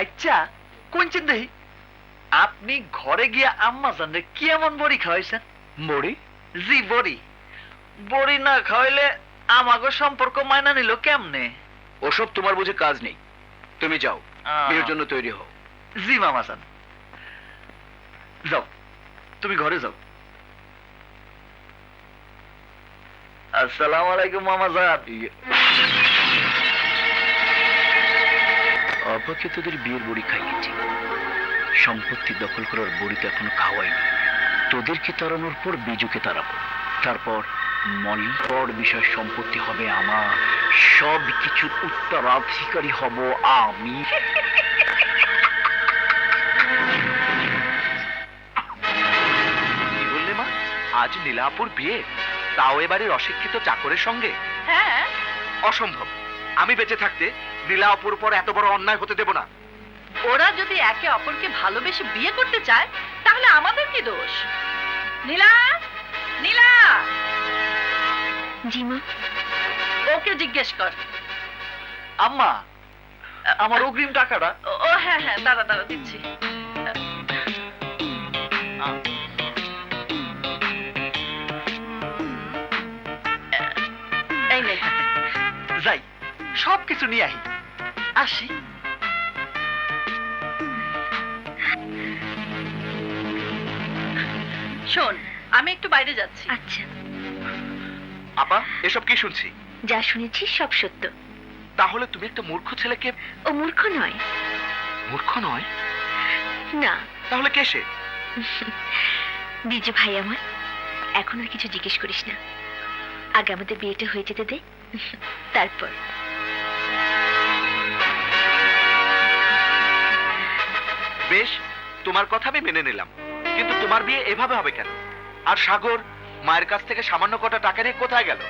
আচ্ছা কোন চিন্তাই আপনি ঘরে গিয়ে আম্মা জানলে কি এমন বড়ি খাওয়াইছেন? মরি জি বড়ি। বড়ি না খাওয়াইলে আমাগো সম্পর্ক মাইনা নিল কেমনে? ওসব তোমার বুঝে কাজ নেই। তুমি যাও। বিয়ের জন্য তৈরি হও। জি মামা জান। যাও তুমি ঘরে যাও। আসসালামু আলাইকুম মামা জান তোদের বিয়ের বড়ি খাইয়েছি সম্পত্তি দখল করার বড়ি তো এখনও খাওয়াইনি তোদেরকে তাড়ানোর পর বিজুকে তাড়াবো। তারপর মলিপর বিষয় সম্পত্তি হবে আমার। সব কিছুর উত্তরাধিকারী হব আমি। বললে মা? আজ নীলাপুর বিয়ে তাও এবারের অশিক্ষিত চাকরের সঙ্গে? হ্যাঁ। অসম্ভব। আমি বেঁচে থাকতে নীলাপুর পর এত বড় অন্যায় হতে দেব না। ওরা যদি একে অপরকে ভালোবেসে বিয়ে করতে চায় তাহলে আমাদের কি দোষ? নীলা! নীলা! জি মা ওকে জিজ্ঞেস কর। আম্মা আমার অগ্রিম টাকাটা? ও- হ্যাঁ হ্যাঁ দাঁড়া দাঁড়া দিচ্ছি। এই নে। যাই সব কিছু নিয়ে আহি। আসি। শোন আমি একটু বাইরে যাচ্ছি। আচ্ছা। আপা এসব কি শুনছি? যা শুনেছি সব সত্য। তাহলে তুমি একটা মূর্খ ছেলেকে ও মূর্খ নয়। মূর্খ নয়? না। তাহলে কে সে? বিজু ভাই আমার এখন আর কিছু জিজ্ঞেস করিস না। আগে আমাদের বিয়েটা হয়ে যেতে দে। তারপর। বেশ তোমার কথা আমি মেনে নিলাম। কিন্তু তোমার বিয়ে এভাবে হবে কেন? আর সাগর মায়ের কাছ থেকে সামান্য কটা টাকা নিয়ে কোথায় গেল?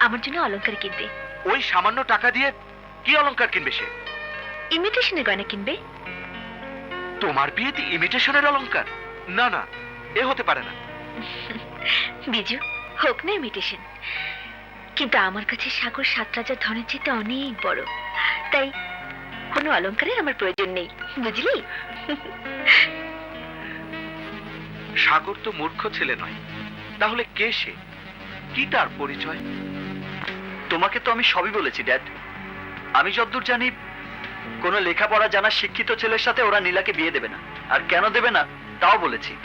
আমার জন্য অলংকার কিনবে। ওই সামান্য টাকা দিয়ে কি অলংকার কিনবে সে? ইমিটেশনের গয়না কিনবে। তোমার বিয়েতে ইমিটেশনের অলংকার? না না এ হতে পারে না। বিজু হোক না ইমিটেশন কিন্তু আমার কাছে সাগর সাত রাজার ধনের চেয়ে অনেক বড়। তাই কোনো অলংকারের আমার প্রয়োজন নেই, বুঝলি? সাগর তো মূর্খ ছেলে নয়। তাহলে কে সে? কি তার পরিচয়? তোমাকে তো আমি সবই বলেছি, ড্যাড। আমি যতদূর জানি, কোনো লেখাপড়া জানা শিক্ষিত ছেলের সাথে ওরা নীলাকে বিয়ে দেবে না। আর কেন দেবে না, তাও বলেছি।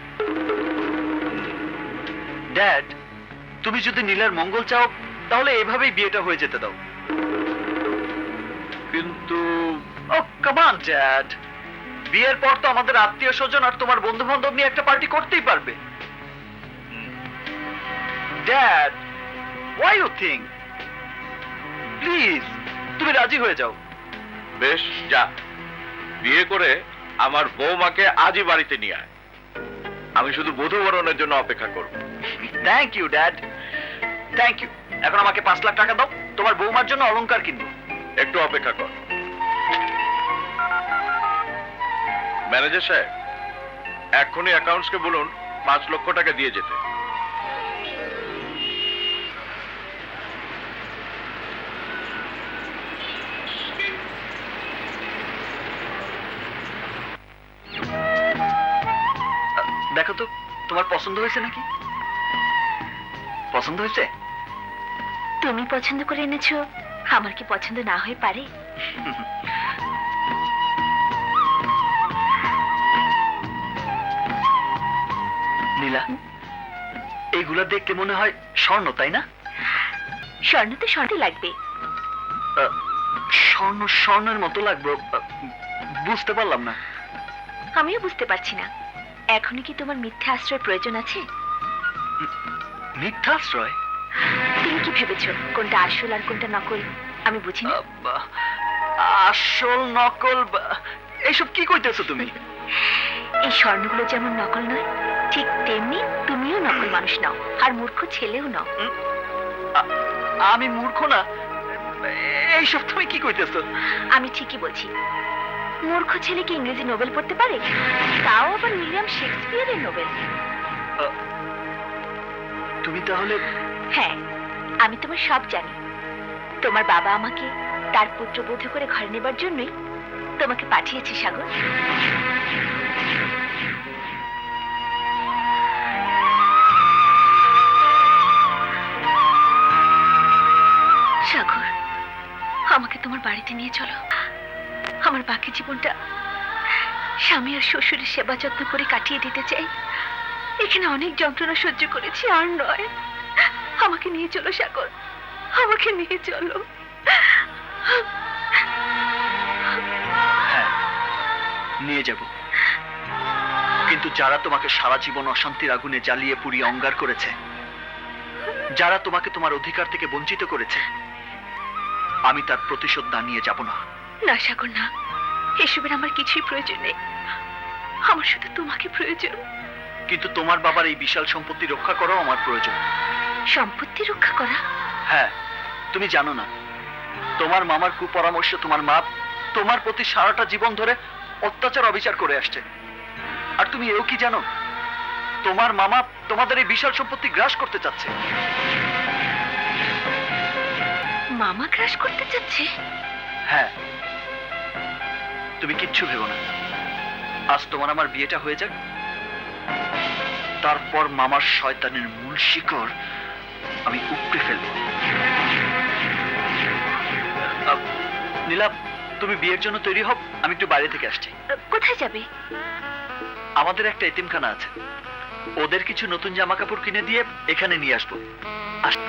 ড্যাড, তুমি যদি নীলার মঙ্গল চাও, তাহলে এভাবেই বিয়েটা হয়ে যেতে দাও। কিন্তু ও কামান ড্যাড বিয়ের পর তো আমাদের আত্মীয় স্বজন আর তোমার বন্ধু বান্ধব নিয়ে একটা পার্টি করতেই পারবে। Dad why you think please তুমি রাজি হয়ে যাও। বেশ যা। বিয়ে করে আমার বৌমাকে আজই বাড়িতে নিয়ে আয়। আমি শুধু বধূবরণের জন্য অপেক্ষা করব। Thank you dad thank you এখন আমাকে পাঁচ লাখ টাকা দাও। তোমার বৌমার জন্য অলংকার কিনবো। একটু অপেক্ষা কর। ম্যানেজার সাহেব এক্ষুনি অ্যাকাউন্টসকে বলুন পাঁচ লক্ষ টাকা দিয়ে যেতে। দেখো তো তোমার পছন্দ হয়েছে নাকি? পছন্দ হয়েছে? তুমি পছন্দ করে এনেছো আমার কি পছন্দ না হয়ে পারে? এইগুলা দেখতে মনে হয় স্বর্ণ তাই না? স্বর্ণ তো স্বর্ণ লাগবে। স্বর্ণ স্বর্ণের মতো লাগবে বুঝতে পারলাম না। আমিও বুঝতে পারছি না। এখনই কি তোমার মিথ্যা আশ্রয়ের প্রয়োজন আছে? মিথ্যাশ্রয় তুমি কি ভেবেছো কোনটা আসল আর কোনটা নকল? আমি বুঝি না আসল নকল বা- এইসব কি কইতেছো তুমি? এই স্বর্ণগুলো যেমন নকল নয় ঠিক তেমনি তুমিও নকল মানুষ নাও আর মূর্খ ছেলেও নাও। আমি মূর্খ না? এইসব তুমি কি কইতেছো? আমি ঠিকই বলছি। মূর্খ ছেলে কি ইংরেজি নোবেল পড়তে পারে? তাও আবার উইলিয়াম শেক্সপিয়ারের নোবেল। তুমি তাহলে হ্যাঁ আমি তোমার সব জানি। তোমার বাবা আমাকে তার পুত্র পুত্রবধূ করে ঘরে নেবার জন্যই তোমাকে পাঠিয়েছি সাগর। আমাকে তোমার বাড়িতে নিয়ে চলো। আমার বাকি জীবনটা স্বামী আর শ্বশুরের সেবা যত্ন করে কাটিয়ে দিতে চাই। এখানে অনেক যন্ত্রণা সহ্য করেছি, আর নয়। আমাকে নিয়ে চলো, সাগর। আমাকে নিয়ে চলো। হ্যাঁ নিয়ে যাব। কিন্তু যারা তোমাকে সারা জীবন অশান্তির আগুনে জ্বালিয়ে পুড়িয়ে অঙ্গার করেছে, যারা তোমাকে তোমার অধিকার থেকে বঞ্চিত করেছে আমি তার প্রতিশোধ না নিয়ে যাব না। না সাগর না। এসবের আমার কিছুই প্রয়োজন নেই। আমার শুধু তোমাকে প্রয়োজন। কিন্তু তোমার বাবার এই বিশাল সম্পত্তি রক্ষা করাও আমার প্রয়োজন। সম্পত্তি রক্ষা করা? হ্যাঁ তুমি জানো না। তোমার মামার কুপরামর্শ তোমার মা তোমার প্রতি সারাটা জীবন ধরে অত্যাচার অবিচার করে আসছে। আর তুমি এও কি জানো? তোমার মামা তোমাদের এই বিশাল সম্পত্তি গ্রাস করতে চাচ্ছে। মামা ক্রাশ করতে চাচ্ছে? হ্যাঁ। তুমি কিচ্ছু ভেবো না। আজ তোমার আমার বিয়েটা হয়ে যাক। তারপর মামার শয়তানের মূল শিকড় আমি উপড়ে ফেলব। নীলা তুমি বিয়ের জন্য তৈরি হও। আমি একটু বাইরে থেকে আসছি। কোথায় যাবে? আমাদের একটা এতিমখানা আছে। ওদের কিছু নতুন জামা কাপড় কিনে দিয়ে এখানে নিয়ে আসব। আস-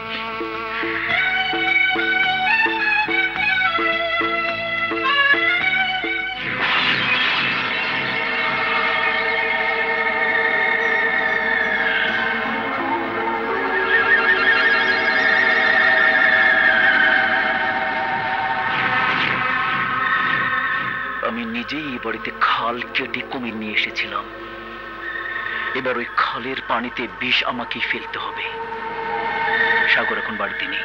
নিজেই এই বাড়িতে খাল কেটে কুমির নিয়ে এসেছিলাম। এবার ওই খালের পানিতে বিষ আমাকেই ফেলতে হবে। সাগর এখন বাড়িতে নেই।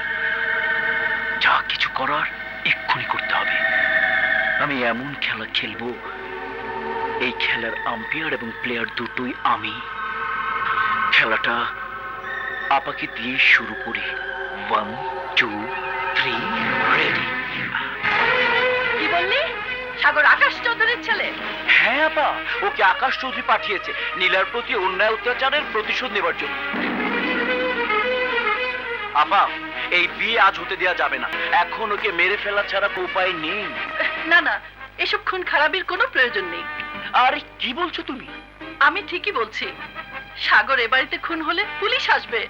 যা কিছু করার এক্ষুনি করতে হবে। আমি এমন খেলা খেলব, এই খেলার আম্পায়ার এবং প্লেয়ার দুটোই আমি। খেলাটা আপাকে দিয়ে শুরু করি। ওয়ান টু থ্রি রেডি কি বললি? সাগর আকাশ চৌধুরীর ছেলে। হ্যাঁ আপা ওকে আকাশ চৌধুরী পাঠিয়েছে। নীলার প্রতি অন্যায় অত্যাচারের প্রতিশোধ নেবার জন্য। আপা এই বিয়ে আজ হতে দেওয়া যাবে না। এখন ওকে মেরে ফেলা ছাড়া উপায় নেই। না না এসব খুন খারাপির কোনো প্রয়োজন নেই। আরে কি বলছো তুমি? আমি ঠিকই বলছি। সাগর এ বাড়িতে খুন হলে পুলিশ আসবে।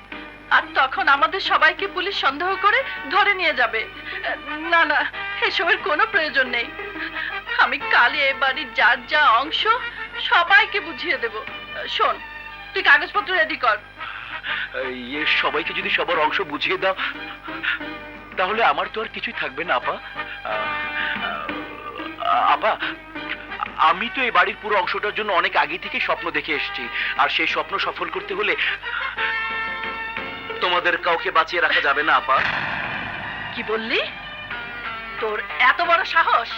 আর তখন আমাদের সবাইকে পুলিশ সন্দেহ করে ধরে নিয়ে যাবে। না না এসবের কোনো প্রয়োজন নেই। আমি কালই এ বাড়ির যার যা অংশ সবাইকে বুঝিয়ে দেব। শোন তুই কাগজপত্র রেডি কর। ইয়ে সবাইকে যদি সবার অংশ বুঝিয়ে দাও তাহলে আমার তো আর কিছুই থাকবে না আপা। আপা আমি তো এই বাড়ির পুরো অংশটার জন্য অনেক আগে থেকে স্বপ্ন দেখে এসেছি আর সেই স্বপ্ন সফল করতে হলে তোমাদের কাউকে বাঁচিয়ে রাখা যাবে না আপা। কি বললি? তোর এত বড় সাহস